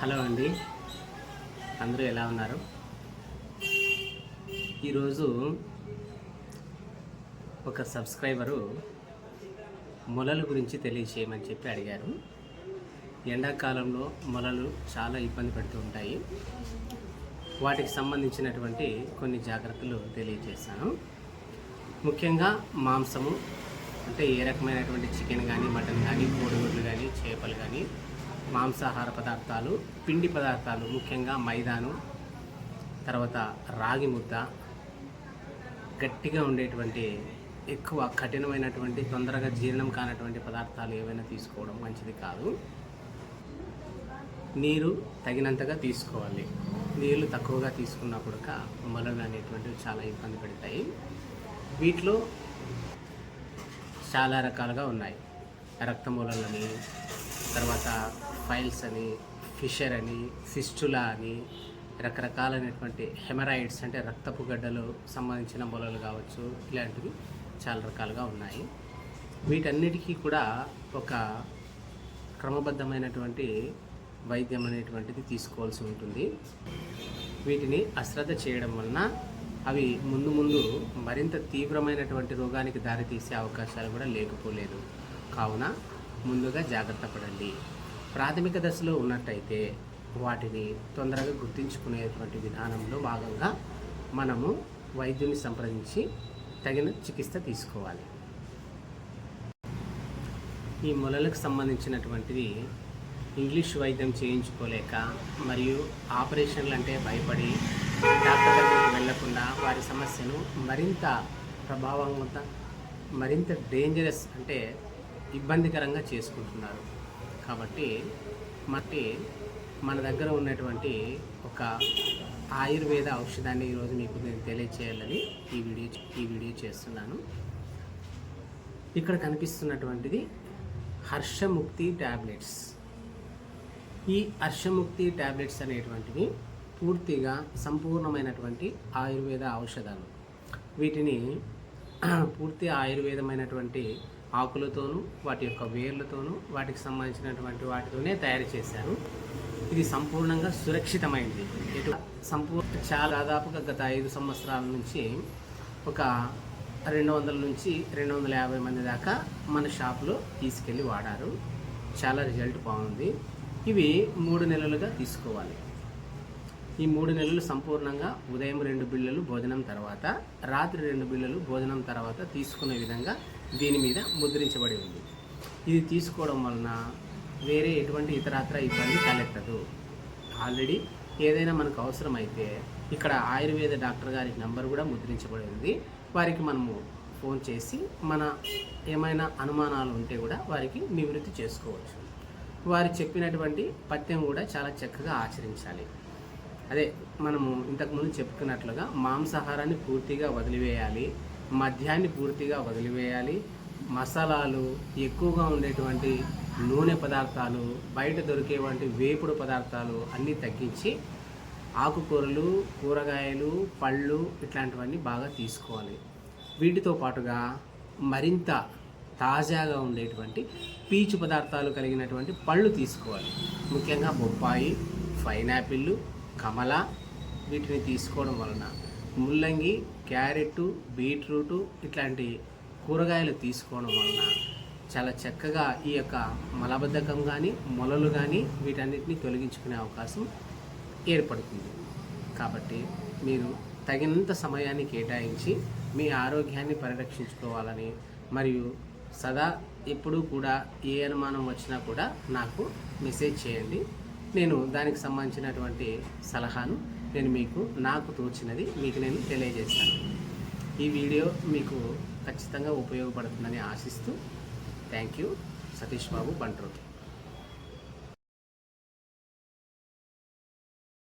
Hello అండి. అందరూ ఎలా ఉన్నారు? ఈరోజు ఒక సబ్స్క్రైబరు మొలల గురించి తెలియచేయమని చెప్పి అడిగారు. ఎండాకాలంలో మొలలు చాలా ఇబ్బంది పెడుతూ ఉంటాయి. వాటికి సంబంధించినటువంటి కొన్ని జాగ్రత్తలు తెలియజేస్తాను ముఖ్యంగా మాంసము అంటే ఏ రకమైనటువంటి చికెన్ కానీ మటన్ కానీ కోడిగుడ్లు కానీ చేపలు కానీ మాంసాహార పదార్థాలు పిండి పదార్థాలు ముఖ్యంగా మైదాను తర్వాత రాగి ముద్ద గట్టిగా ఉండేటువంటి ఎక్కువ కఠినమైనటువంటి తొందరగా జీర్ణం కానటువంటి పదార్థాలు ఏవైనా తీసుకోవడం మంచిది కాదు. నీరు తగినంతగా తీసుకోవాలి. నీళ్ళు తక్కువగా తీసుకున్నప్పుడు మొలలు అనేటువంటివి చాలా ఇబ్బంది పెడతాయి. వీటిలో చాలా రకాలుగా ఉన్నాయి. రక్తమూలలని తర్వాత ఫైల్స్ అని ఫిషర్ అని ఫిస్టులా అని రకరకాలైనటువంటి హెమరాయిడ్స్ అంటే రక్తపు గడ్డలు సంబంధించిన మొలలు కావచ్చు ఇలాంటివి చాలా రకాలుగా ఉన్నాయి. వీటన్నిటికీ కూడా ఒక క్రమబద్ధమైనటువంటి వైద్యం అనేటువంటిది తీసుకోవాల్సి ఉంటుంది. వీటిని అశ్రద్ధ చేయడం వలన అవి ముందు ముందు మరింత తీవ్రమైనటువంటి రోగానికి దారితీసే అవకాశాలు కూడా లేకపోలేదు. కావున ముందుగా జాగ్రత్త పడండి. ప్రాథమిక దశలో ఉన్నట్టయితే వాటిని తొందరగా గుర్తించుకునేటువంటి విధానంలో భాగంగా మనము వైద్యుని సంప్రదించి తగిన చికిత్స తీసుకోవాలి. ఈ మొలలకు సంబంధించినటువంటిది ఇంగ్లీష్ వైద్యం చేయించుకోలేక మరియు ఆపరేషన్లు అంటే భయపడి డాక్టర్ దగ్గరికి వెళ్ళకుండా వారి సమస్యను మరింత ప్రభావవంత మరింత డేంజరస్ అంటే ఇబ్బందికరంగా చేసుకుంటున్నారు. కాబట్టి మట్టి మన దగ్గర ఉన్నటువంటి ఒక ఆయుర్వేద ఔషధాన్ని ఈరోజు మీకు నేను తెలియచేయాలని ఈ వీడియో ఈ వీడియో చేస్తున్నాను. ఇక్కడ కనిపిస్తున్నటువంటిది హర్షముక్తి ట్యాబ్లెట్స్ ఈ హర్షముక్తి ట్యాబ్లెట్స్ అనేటువంటివి పూర్తిగా సంపూర్ణమైనటువంటి ఆయుర్వేద ఔషధాలు. వీటిని పూర్తి ఆయుర్వేదమైనటువంటి ఆకులతోనూ వాటి యొక్క వేర్లతోనూ వాటికి సంబంధించినటువంటి వాటితోనే తయారు చేశారు. ఇది సంపూర్ణంగా సురక్షితమైంది. ఎటు సంపూర్ణ చాలా దాదాపుగా గత ఐదు సంవత్సరాల నుంచి ఒక రెండు వందల నుంచి రెండు వందల యాభై మంది దాకా మన షాప్లో తీసుకెళ్ళి వాడారు. చాలా రిజల్ట్ బాగుంది. ఇవి మూడు నెలలుగా తీసుకోవాలి. ఈ మూడు నెలలు సంపూర్ణంగా ఉదయం రెండు బిళ్ళలు భోజనం తర్వాత రాత్రి రెండు బిళ్ళలు భోజనం తర్వాత తీసుకునే విధంగా దీని మీద ముద్రించబడి ఉంది. ఇది తీసుకోవడం వలన వేరే ఎటువంటి ఇతరత్ర ఇబ్బంది తలెత్తదు. ఆల్రెడీ ఏదైనా మనకు అవసరమైతే ఇక్కడ ఆయుర్వేద డాక్టర్ గారి నంబర్ కూడా ముద్రించబడి ఉంది. వారికి మనము ఫోన్ చేసి మన ఏమైనా అనుమానాలు ఉంటే కూడా వారికి నివృత్తి చేసుకోవచ్చు. వారు చెప్పినటువంటి పథ్యం కూడా చాలా చక్కగా ఆచరించాలి. అదే మనము ఇంతకుముందు చెప్పుకున్నట్లుగా మాంసాహారాన్ని పూర్తిగా వదిలివేయాలి మద్యాన్ని పూర్తిగా వదిలివేయాలి మసాలాలు ఎక్కువగా ఉండేటువంటి నూనె పదార్థాలు బయట దొరికేటువంటి వేపుడు పదార్థాలు అన్నీ తగ్గించి ఆకుకూరలు కూరగాయలు పళ్ళు ఇట్లాంటివన్నీ బాగా తీసుకోవాలి. వీటితో పాటుగా మరింత తాజాగా ఉండేటువంటి పీచు పదార్థాలు కలిగినటువంటి పళ్ళు తీసుకోవాలి. ముఖ్యంగా బొప్పాయి పైనాపిల్లు కమల వీటిని తీసుకోవడం వలన ముల్లంగి క్యారెట్ బీట్రూటు ఇట్లాంటి కూరగాయలు తీసుకోవడం వలన చాలా చక్కగా ఈ యొక్క మలబద్ధకం కానీ మొలలు కానీ వీటన్నిటిని తొలగించుకునే అవకాశం ఏర్పడుతుంది. కాబట్టి మీరు తగినంత సమయాన్ని కేటాయించి మీ ఆరోగ్యాన్ని పరిరక్షించుకోవాలని మరియు సదా ఎప్పుడూ కూడా ఏ అనుమానం వచ్చినా కూడా నాకు మెసేజ్ చేయండి. నేను దానికి సంబంధించినటువంటి సలహాను నేను మీకు నాకు తోచినది మీకు నేను తెలియజేస్తాను. ఈ వీడియో మీకు ఖచ్చితంగా ఉపయోగపడుతుందని ఆశిస్తూ థ్యాంక్ యూ. సతీష్ బాబు బంట్రోడ్